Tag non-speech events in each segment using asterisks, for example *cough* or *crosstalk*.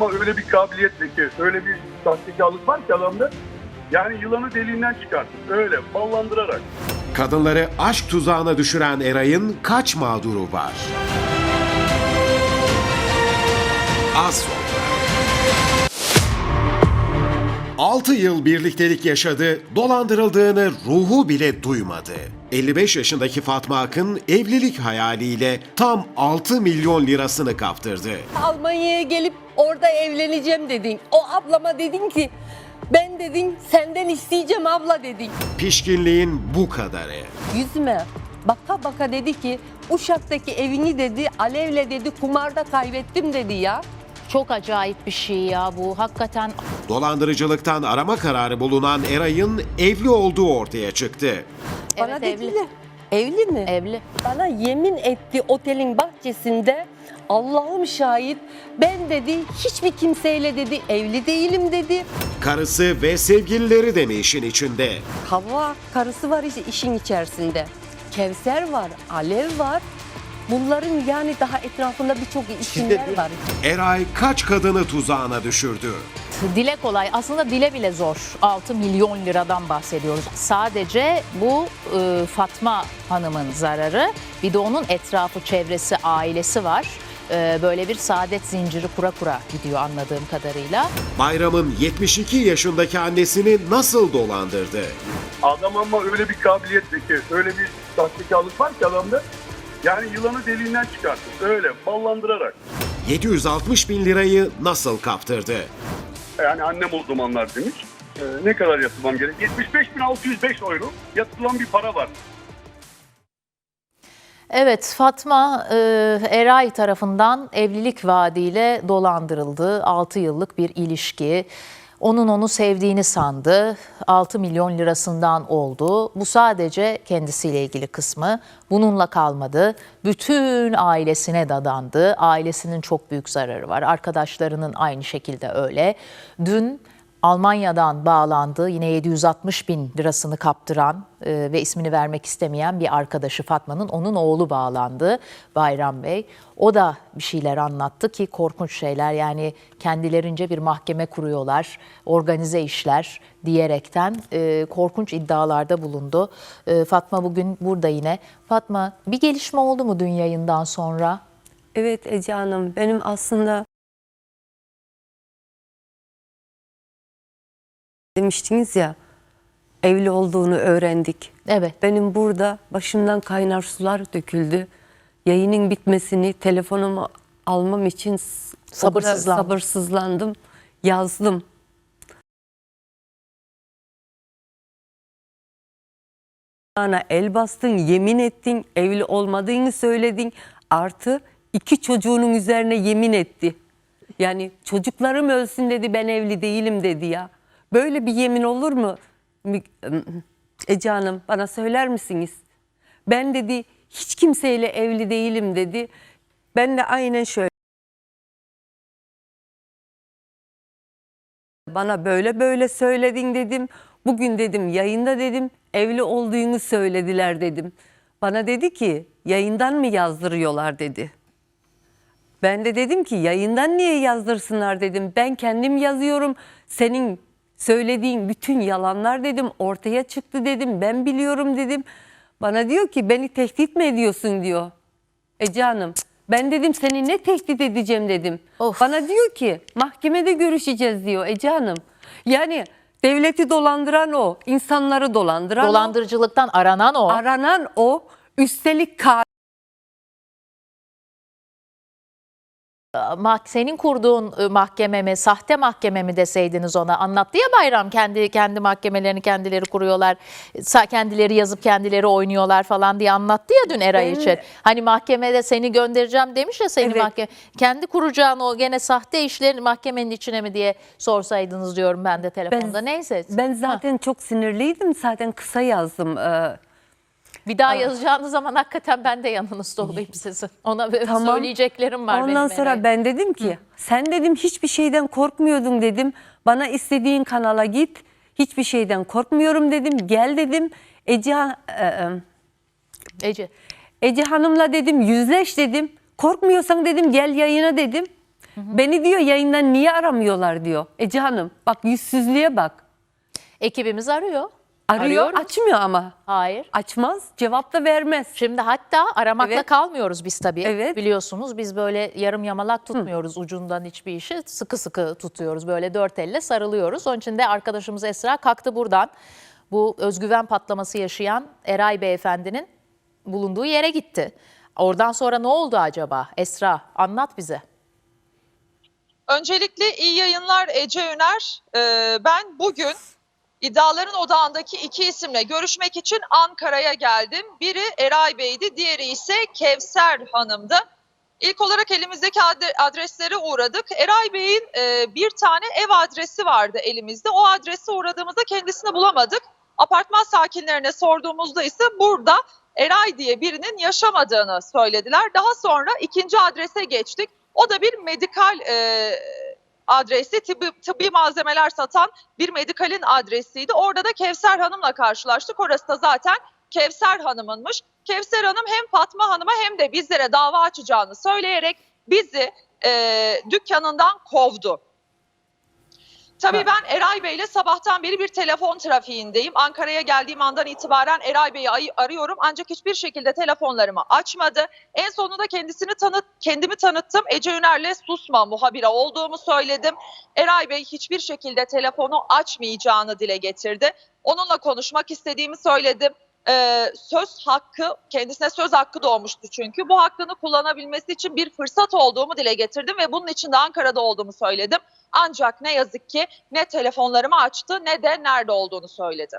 Ama öyle bir kabiliyetle ki, öyle bir sahtekarlık var ki adamda. Yani yılanı deliğinden çıkartır. Öyle ballandırarak. Kadınları aşk tuzağına düşüren Eray'ın kaç mağduru var? Az sonra. 6 yıl birliktelik yaşadı, dolandırıldığını ruhu bile duymadı. 55 yaşındaki Fatma Akın evlilik hayaliyle tam 6 milyon lirasını kaptırdı. Almanya'ya gelip orada evleneceğim dedin. O ablama dedin ki ben dedin senden isteyeceğim abla dedin. Pişkinliğin bu kadarı. Yüzüme baka baka dedi ki Uşak'taki evini dedi Alev'le dedi kumarda kaybettim dedi ya. Çok acayip bir şey ya bu. Hakikaten Dolandırıcılıktan arama kararı bulunan Eray'ın evli olduğu ortaya çıktı. Bana Evet, dediler evli mi? evli. Bana yemin etti otelin bahçesinde Allah'ım şahit ben dedi hiçbir kimseyle dedi evli değilim dedi. Karısı ve sevgilileri de mi işin içinde? Hava karısı var işte işin içerisinde. Kevser var, Alev var. Bunların yani daha etrafında birçok isimler var. Eray kaç kadını tuzağına düşürdü? Dile kolay. Aslında dile bile zor. 6 milyon liradan bahsediyoruz. Sadece bu e, Fatma Hanım'ın zararı. Bir de onun etrafı, çevresi, ailesi var. E, böyle bir saadet zinciri kura kura gidiyor anladığım kadarıyla. Bayram'ın 72 yaşındaki annesini nasıl dolandırdı? Adam ama öyle bir kabiliyetle ki, öyle bir sahtekarlık var ki adamda. Yani yılanı deliğinden çıkartır. Öyle ballandırarak. 760 bin lirayı nasıl kaptırdı? Yani annem o zamanlar demiş. Ee, ne kadar yatırmam gerek? 75.605 euro yatırılan bir para var. Evet Fatma e, Eray tarafından evlilik vaadiyle dolandırıldı. 6 yıllık bir ilişki. Onun onu sevdiğini sandı. 6 milyon lirasından oldu. Bu sadece kendisiyle ilgili kısmı. Bununla kalmadı. Bütün ailesine dadandı. Ailesinin çok büyük zararı var. Arkadaşlarının aynı şekilde öyle. Dün Almanya'dan bağlandı. Yine 760 bin lirasını kaptıran e, ve ismini vermek istemeyen bir arkadaşı Fatma'nın onun oğlu bağlandı Bayram Bey. O da bir şeyler anlattı ki korkunç şeyler yani kendilerince bir mahkeme kuruyorlar, organize işler diyerekten e, korkunç iddialarda bulundu. E, Fatma bugün burada yine. Fatma bir gelişme oldu mu dün yayından sonra? Evet Ece Hanım benim aslında demiştiniz ya evli olduğunu öğrendik. Evet. Benim burada başımdan kaynar sular döküldü. Yayının bitmesini telefonumu almam için Sabırsızlandım. sabırsızlandım. Yazdım. Bana el bastın, yemin ettin, evli olmadığını söyledin. Artı iki çocuğunun üzerine yemin etti. Yani çocuklarım ölsün dedi ben evli değilim dedi ya. Böyle bir yemin olur mu? Ece Hanım bana söyler misiniz? Ben dedi hiç kimseyle evli değilim dedi. Ben de aynen şöyle. Bana böyle böyle söyledin dedim. Bugün dedim yayında dedim evli olduğunu söylediler dedim. Bana dedi ki yayından mı yazdırıyorlar dedi. Ben de dedim ki yayından niye yazdırsınlar dedim. Ben kendim yazıyorum. Senin söylediğin bütün yalanlar dedim ortaya çıktı dedim. Ben biliyorum dedim. Bana diyor ki beni tehdit mi ediyorsun diyor. Ece Hanım ben dedim seni ne tehdit edeceğim dedim. Of. Bana diyor ki mahkemede görüşeceğiz diyor Ece Hanım. Yani devleti dolandıran o, insanları dolandıran o, Dolandırıcılıktan aranan o. aranan o, üstelik ka- senin kurduğun e, mahkeme mi, sahte mahkeme mi deseydiniz ona anlattı ya Bayram kendi kendi mahkemelerini kendileri kuruyorlar, kendileri yazıp kendileri oynuyorlar falan diye anlattı ya dün Eray Ben- için. Hani mahkemede seni göndereceğim demiş ya seni Evet. mahkeme. Kendi kuracağın o gene sahte işlerini mahkemenin içine mi diye sorsaydınız diyorum ben de telefonda. Neyse. Ben zaten çok sinirliydim. Zaten kısa yazdım. Ee, Bir daha yazacağınız zaman hakikaten ben de yanınızda olayım *laughs* sizin. Ona Tamam. söyleyeceklerim var Ondan benim sonra Eray'a. ben dedim ki sen dedim hiçbir şeyden korkmuyordun dedim. Bana istediğin kanala git. Hiçbir şeyden korkmuyorum dedim. Gel dedim. Ece, e, e, Ece. Ece Hanım'la dedim yüzleş dedim. Korkmuyorsan dedim gel yayına dedim. Beni diyor yayından niye aramıyorlar diyor. Ece Hanım bak yüzsüzlüğe bak. Ekibimiz arıyor. Arıyor Arıyoruz. açmıyor ama. Hayır. Açmaz cevap da vermez. Şimdi hatta aramakla Evet. kalmıyoruz biz tabii. Evet. Biliyorsunuz biz böyle yarım yamalak tutmuyoruz ucundan hiçbir işi. Sıkı sıkı tutuyoruz. Böyle dört elle sarılıyoruz. Onun için de arkadaşımız Esra kalktı buradan. Bu özgüven patlaması yaşayan Eray Beyefendinin bulunduğu yere gitti. Oradan sonra ne oldu acaba? Esra anlat bize. Öncelikle iyi yayınlar Ece Üner. Ee, ben bugün iddiaların odağındaki iki isimle görüşmek için Ankara'ya geldim. Biri Eray Bey'di, diğeri ise Kevser Hanım'dı. İlk olarak elimizdeki adre- adreslere uğradık. Eray Bey'in e, bir tane ev adresi vardı elimizde. O adrese uğradığımızda kendisini bulamadık. Apartman sakinlerine sorduğumuzda ise burada Eray diye birinin yaşamadığını söylediler. Daha sonra ikinci adrese geçtik. O da bir medikal e, adresi, tıbbi, tıbbi malzemeler satan bir medikalin adresiydi. Orada da Kevser Hanım'la karşılaştık. Orası da zaten Kevser Hanım'ınmış. Kevser Hanım hem Fatma Hanım'a hem de bizlere dava açacağını söyleyerek bizi e, dükkanından kovdu. Tabii ben Eray Bey'le sabahtan beri bir telefon trafiğindeyim. Ankara'ya geldiğim andan itibaren Eray Bey'i arıyorum ancak hiçbir şekilde telefonlarımı açmadı. En sonunda kendisini tanıt, kendimi tanıttım. Ece Üner'le susma muhabire olduğumu söyledim. Eray Bey hiçbir şekilde telefonu açmayacağını dile getirdi. Onunla konuşmak istediğimi söyledim. Ee, söz hakkı kendisine söz hakkı doğmuştu çünkü bu hakkını kullanabilmesi için bir fırsat olduğumu dile getirdim ve bunun için de Ankara'da olduğumu söyledim. Ancak ne yazık ki ne telefonlarımı açtı ne de nerede olduğunu söyledi.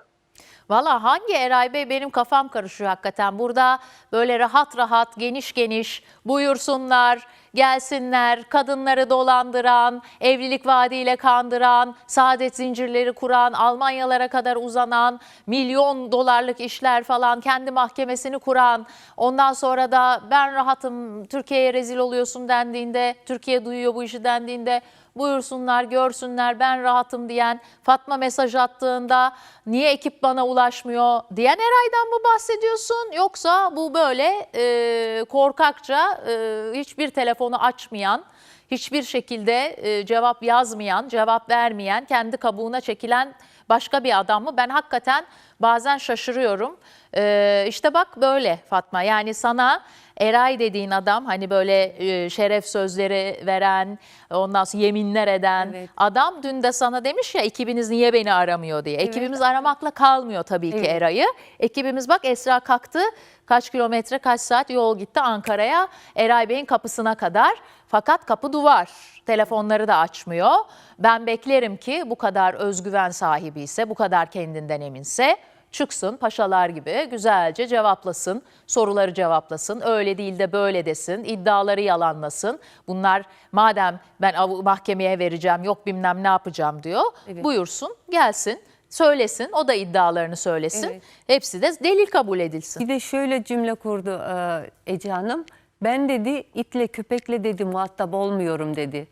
Valla hangi Eray Bey benim kafam karışıyor hakikaten. Burada böyle rahat rahat, geniş geniş buyursunlar, gelsinler, kadınları dolandıran, evlilik vaadiyle kandıran, saadet zincirleri kuran, Almanyalara kadar uzanan, milyon dolarlık işler falan, kendi mahkemesini kuran, ondan sonra da ben rahatım, Türkiye'ye rezil oluyorsun dendiğinde, Türkiye duyuyor bu işi dendiğinde buyursunlar, görsünler, ben rahatım diyen, Fatma mesaj attığında niye ekip bana ulaşmıyor diyen Eray'dan mı bahsediyorsun? Yoksa bu böyle e, korkakça e, hiçbir telefonu açmayan, hiçbir şekilde e, cevap yazmayan, cevap vermeyen, kendi kabuğuna çekilen başka bir adam mı? Ben hakikaten bazen şaşırıyorum. E, işte bak böyle Fatma yani sana Eray dediğin adam hani böyle e, şeref sözleri veren, ondan sonra yeminler eden Evet. adam dün de sana demiş ya ekibiniz niye beni aramıyor diye. Ekibimiz aramakla kalmıyor tabii ki. Eray'ı. Ekibimiz bak Esra kalktı kaç kilometre kaç saat yol gitti Ankara'ya Eray Bey'in kapısına kadar. Fakat kapı duvar. Telefonları da açmıyor. Ben beklerim ki bu kadar özgüven sahibi ise, bu kadar kendinden eminse çıksın paşalar gibi güzelce cevaplasın, soruları cevaplasın, öyle değil de böyle desin, iddiaları yalanlasın. Bunlar madem ben mahkemeye vereceğim yok bilmem ne yapacağım diyor, Evet. buyursun gelsin. Söylesin, o da iddialarını söylesin. Evet. Hepsi de delil kabul edilsin. Bir de şöyle cümle kurdu e, Ece Hanım. Ben dedi itle köpekle dedi muhatap olmuyorum dedi.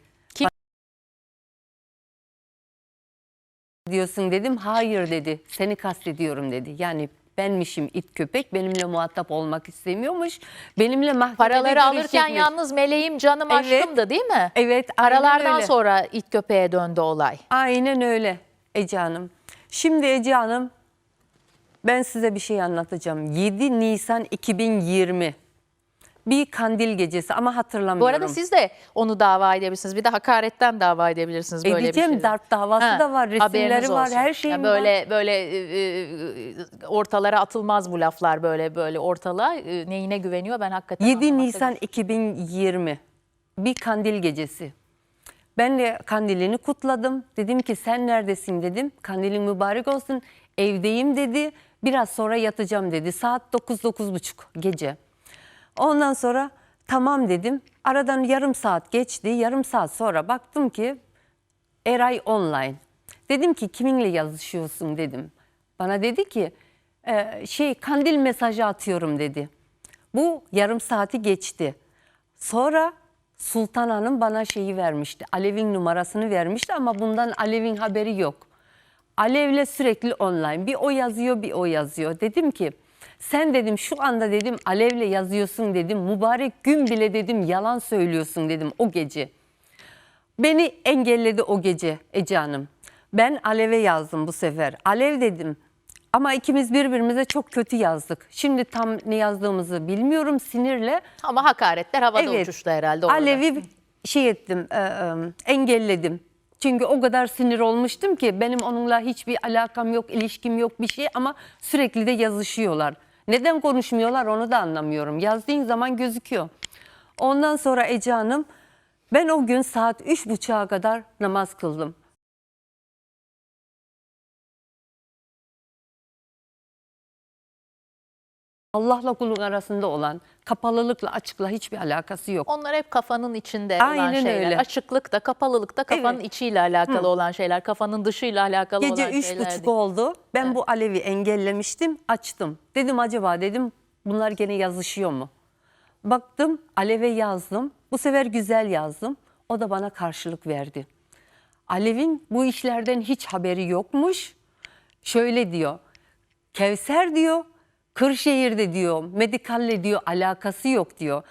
Kim? Diyorsun dedim. Hayır dedi. Seni kastediyorum dedi. Yani benmişim it köpek benimle muhatap olmak istemiyormuş. Benimle mahkemede Paraları alırken görüşecekmiş. yalnız meleğim canım Evet. aşkımdı değil mi? Evet, aynen Paralardan öyle. sonra it köpeğe döndü olay. Aynen öyle Ece Hanım. Şimdi Ece Hanım ben size bir şey anlatacağım. 7 Nisan 2020 bir kandil gecesi ama hatırlamıyorum. Bu arada siz de onu dava edebilirsiniz. Bir de hakaretten dava edebilirsiniz böyle Edeceğim, bir şey. darp davası da var, resimleri var, her şeyim Ya böyle böyle e, e, ortalara atılmaz bu laflar böyle böyle ortalığa. E, neyine güveniyor ben hakikaten 7 anlamakta Nisan 2020 bir kandil gecesi. Ben de kandilini kutladım. Dedim ki sen neredesin dedim. Kandilin mübarek olsun. Evdeyim dedi. Biraz sonra yatacağım dedi. Saat 9-9.30 gece. Ondan sonra tamam dedim. Aradan yarım saat geçti. Yarım saat sonra baktım ki Eray online. Dedim ki kiminle yazışıyorsun dedim. Bana dedi ki "E, şey kandil mesajı atıyorum dedi. Bu yarım saati geçti. Sonra Sultan Hanım bana şeyi vermişti. Alev'in numarasını vermişti ama bundan Alev'in haberi yok. Alev'le sürekli online. Bir o yazıyor bir o yazıyor. Dedim ki sen dedim şu anda dedim Alev'le yazıyorsun dedim. Mübarek gün bile dedim yalan söylüyorsun dedim o gece. Beni engelledi o gece Ece Hanım. Ben Alev'e yazdım bu sefer. Alev dedim. Ama ikimiz birbirimize çok kötü yazdık. Şimdi tam ne yazdığımızı bilmiyorum sinirle. Ama hakaretler havada Evet. uçuştu herhalde orada. Alev'i şey ettim, e, e, engelledim. Çünkü o kadar sinir olmuştum ki benim onunla hiçbir alakam yok, ilişkim yok bir şey ama sürekli de yazışıyorlar. Neden konuşmuyorlar onu da anlamıyorum. Yazdığın zaman gözüküyor. Ondan sonra Ece Hanım ben o gün saat üç buçuğa kadar namaz kıldım. Allah'la kulun arasında olan kapalılıkla açıkla hiçbir alakası yok. Onlar hep kafanın içinde olan Aynen şeyler. öyle. Açıklık da kapalılık da kafanın Evet. içiyle alakalı olan şeyler. Kafanın dışıyla alakalı Gece olan üç şeyler. buçuk değil. oldu. Ben bu Alevi engellemiştim, açtım. Dedim acaba dedim bunlar gene yazışıyor mu? Baktım Alev'e yazdım. Bu sefer güzel yazdım. O da bana karşılık verdi. Alev'in bu işlerden hiç haberi yokmuş. Şöyle diyor. Kevser diyor. Kırşehir'de diyor, medikalle diyor alakası yok diyor.